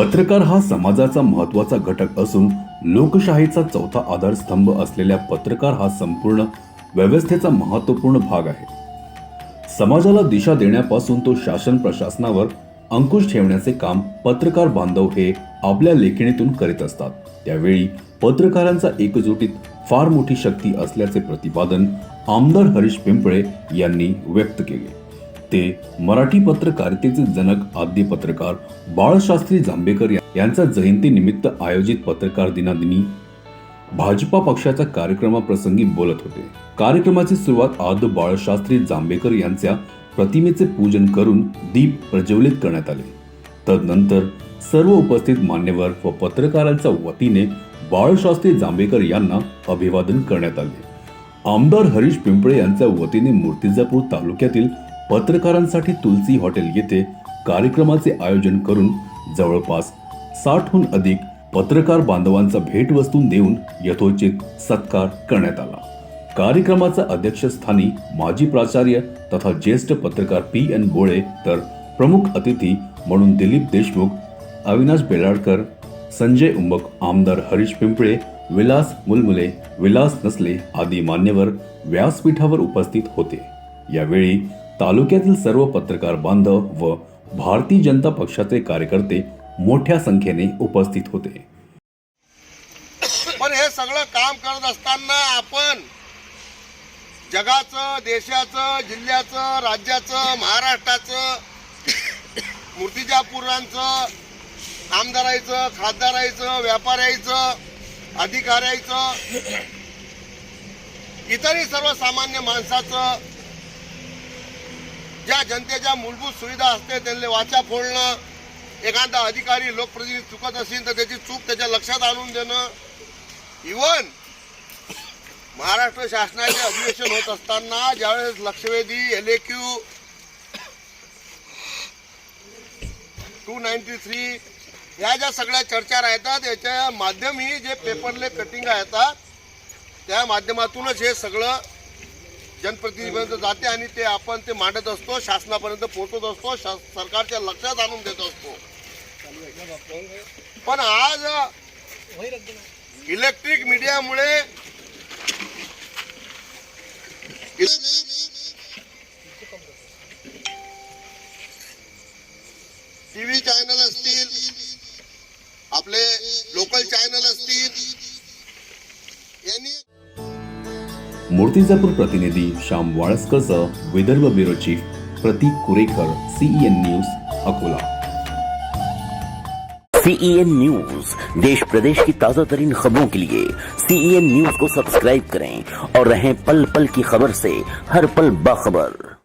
पत्रकार हा समाजाचा महत्त्वाचा घटक असून लोकशाहीचा चौथा आधारस्तंभ असलेल्या पत्रकार हा संपूर्ण व्यवस्थेचा महत्त्वपूर्ण भाग आहे. समाजाला दिशा देण्यापासून तो शासन प्रशासनावर अंकुश ठेवण्याचे काम पत्रकार बांधव हे आपल्या लेखणीतून करीत असतात. त्यावेळी पत्रकारांचा एकजुटीत फार मोठी शक्ती असल्याचे प्रतिपादन आमदार हरीश पिंपळे यांनी व्यक्त केले. ते मराठी पत्रकारितेचे जनक आद्य पत्रकार बाळशास्त्री जांभेकर यांचा जयंतीनिमित्त आयोजित पत्रकार दिनादिनी भाजपा पक्षाच्या कार्यक्रमाप्रसंगी बोलत होते. कार्यक्रमाची सुरुवात आद बाळशास्त्री जांभेकर यांच्या प्रतिमेचे पूजन करून दीप प्रज्वलित करण्यात आले. तदनंतर सर्व उपस्थित मान्यवर व पत्रकारांच्या वतीने बाळशास्त्री जांभेकर यांना अभिवादन करण्यात आले. आमदार हरीश पिंपळे यांच्या वतीने मूर्तिजापूर तालुक्यातील पत्रकारांसाठी तुलसी हॉटेल येथे कार्यक्रमाचे आयोजन करून जवळपास साठहून अधिक पत्रकार बांधवांचा भेटवस्तू देऊन यथोचित सत्कार करण्यात आला. कार्यक्रमाच्या अध्यक्षस्थानी माजी प्राचार्य तथा ज्येष्ठ पत्रकार पी एन गोळे तर प्रमुख अतिथी म्हणून दिलीप देशमुख अविनाश बेलाडकर संजय उंबक आमदार हरीश पिंपळे विलास मुलमुले विलास नसले आदी मान्यवर व्यासपीठावर उपस्थित होते. यावेळी तालुक्यातील सर्व पत्रकार बांधव व भारतीय जनता पक्षाचे कार्यकर्ते मोठ्या संख्येने उपस्थित होते. पण हे सगळं काम करत असताना आपण जगाचं देशाचं जिल्ह्याचं राज्याचं महाराष्ट्राचं मूर्तिजापुरांचं आमदारायचं खासदारायचं व्यापाऱ्याचं अधिकाऱ्याचं इतरही सर्वसामान्य माणसाचं ज्या जनतेच्या मूलभूत सुविधा असते त्यांना वाचा फोडणं एखादा अधिकारी लोकप्रतिनिधी चुकत असेल तर त्याची चूक त्याच्या लक्षात आणून देणं. इवन महाराष्ट्र शासनाचे अधिवेशन होत असताना ज्यावेळेस लक्षवेधी L A Q two ninety three या ज्या सगळ्या चर्चा राहतात याच्या माध्यमही जे पेपरले कटिंग येतात त्या माध्यमातूनच हे सगळं जनप्रतिनिधीपर्यंत जाते आणि ते आपण ते मांडत असतो शासनापर्यंत पोहोचत असतो शा- सरकारच्या लक्षात आणून देत असतो. पण आज इलेक्ट्रिक मीडियामुळे टीव्ही चॅनल असतील आपले लोकल चॅनल असतील यांनी मूर्तिजापूर प्रतिनिधी Shyam वाळसकरसह Vidarbha bureau chief Pratik Kurekar CEN news Akola. CEN news देश प्रदेश की ताज़ा तरीन खबरों के लिए सीईएन न्यूज़ को सब्सक्राइब करें और रहें पल पल की खबर से हर पल बाखबर।